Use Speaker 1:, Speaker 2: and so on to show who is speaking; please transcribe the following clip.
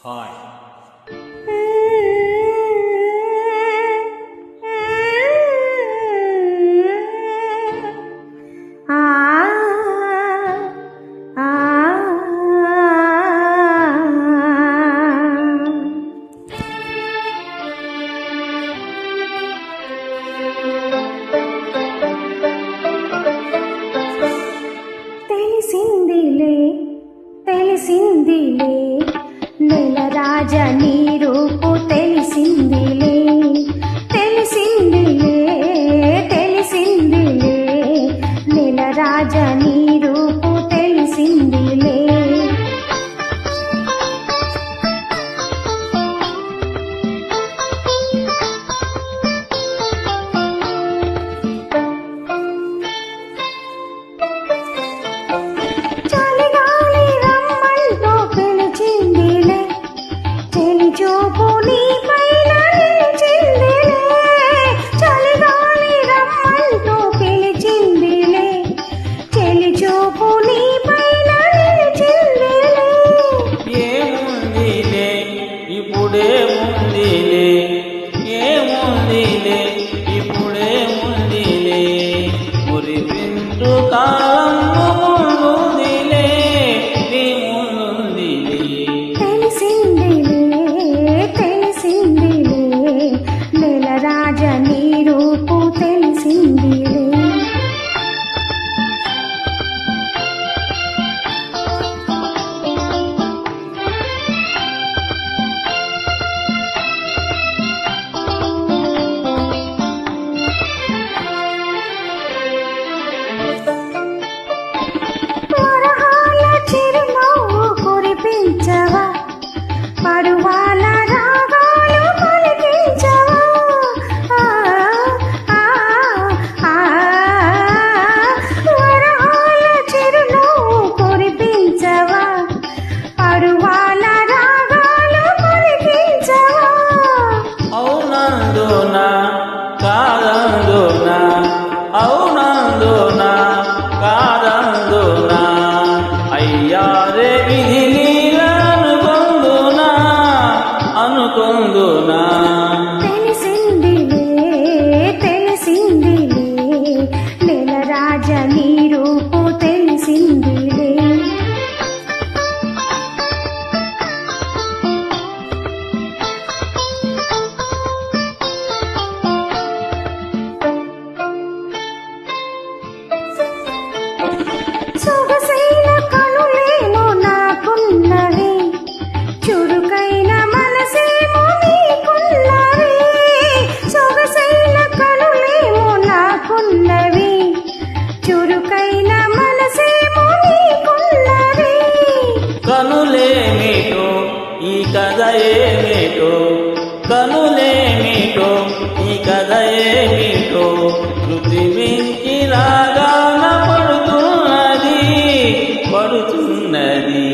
Speaker 1: Hi
Speaker 2: తెలిసిందిలే తెలిసిందిలే. వెన్నెల రాజ నీ రూపు తెలిసింది. তা are inhini
Speaker 1: మీటో ఈ కదయే మీటో కనులే మీటో ఈ కథ ఏమిటో శృతి మించి రాగాన పడుతున్నది పడుతున్నది.